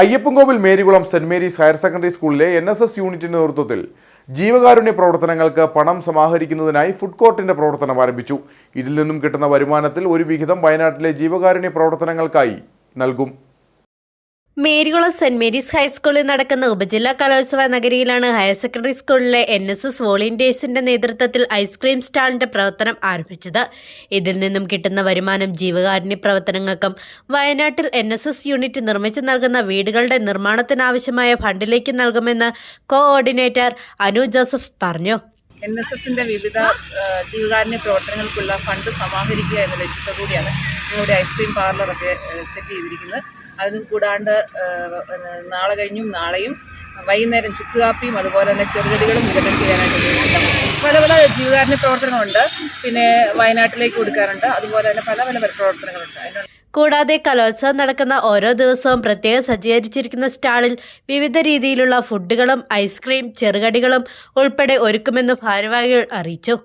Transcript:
Ayyappancoil Marykulam saint Mary's higher secondary സ്കൂളിലെ N S S യൂണിറ്റിന്റെ നേതൃത്വത്തിൽ ജീവകാരുണ്യ പ്രവർത്തനങ്ങൾക്ക് പണം സമാഹരിക്കുന്നതിനായി ഫുഡ് കോർട്ടിന്റെ പ്രവർത്തനം ആരംഭിച്ചു. ഇതിൽ നിന്നും കിട്ടുന്ന വരുമാനത്തിൽ ഒരു വിഹിതം വയനാട്ടിലെ ജീവകാരുണ്യ പ്രവർത്തനങ്ങൾക്കായി നൽകും. മേരികുളം സെന്റ് മേരീസ് ഹൈസ്കൂളിൽ നടക്കുന്ന ഉപജില്ലാ കലോത്സവ നഗരിയിലാണ് ഹയർ സെക്കൻഡറി സ്കൂളിലെ എൻ എസ് എസ് വോളണ്ടിയേഴ്സിന്റെ നേതൃത്വത്തിൽ ഐസ്ക്രീം സ്റ്റാളിന്റെ പ്രവർത്തനം ആരംഭിച്ചത്. ഇതിൽ നിന്നും കിട്ടുന്ന വരുമാനം ജീവകാരുണ്യ പ്രവർത്തനങ്ങൾക്കും വയനാട്ടിൽ എൻ എസ് എസ് യൂണിറ്റ് നിർമ്മിച്ചു നൽകുന്ന വീടുകളുടെ നിർമ്മാണത്തിനാവശ്യമായ ഫണ്ടിലേക്ക് നൽകുമെന്ന് കോഓർഡിനേറ്റർ അനു ജോസഫ് പറഞ്ഞു. എൻ എസ് എസിന്റെ വിവിധ ജീവകാരുണ്യ പ്രവർത്തനങ്ങൾക്കുള്ള ഫണ്ട് സമാഹരിക്കുക എന്ന ലക്ഷ്യത്തോടു കൂടിയാണ് ഞങ്ങളുടെ ഐസ്ക്രീം പാർലറൊക്കെ സെറ്റ് ചെയ്തിരിക്കുന്നത്. അത് കൂടാണ്ട് നാളെ കഴിഞ്ഞും നാളെയും വൈകുന്നേരം ചുക്ക് കാപ്പിയും അതുപോലെ തന്നെ ചെറുകടികളും വിതരണം ചെയ്യാനായിട്ട്. പല പല ജീവകാരുണ്യ പ്രവർത്തനങ്ങളുണ്ട്. പിന്നെ വയനാട്ടിലേക്ക് കൊടുക്കാറുണ്ട്. അതുപോലെ തന്നെ പല പല പ്രവർത്തനങ്ങളുണ്ട്. അതിനുള്ള കൂടാതെ കലോത്സവം നടക്കുന്ന ഓരോ ദിവസവും പ്രത്യേകം സജ്ജീകരിച്ചിരിക്കുന്ന സ്റ്റാളിൽ വിവിധ രീതിയിലുള്ള ഫുഡുകളും ഐസ്ക്രീം ചെറുകടികളും ഉൾപ്പെടെ ഒരുക്കുമെന്ന് ഭാരവാഹികൾ അറിയിച്ചു.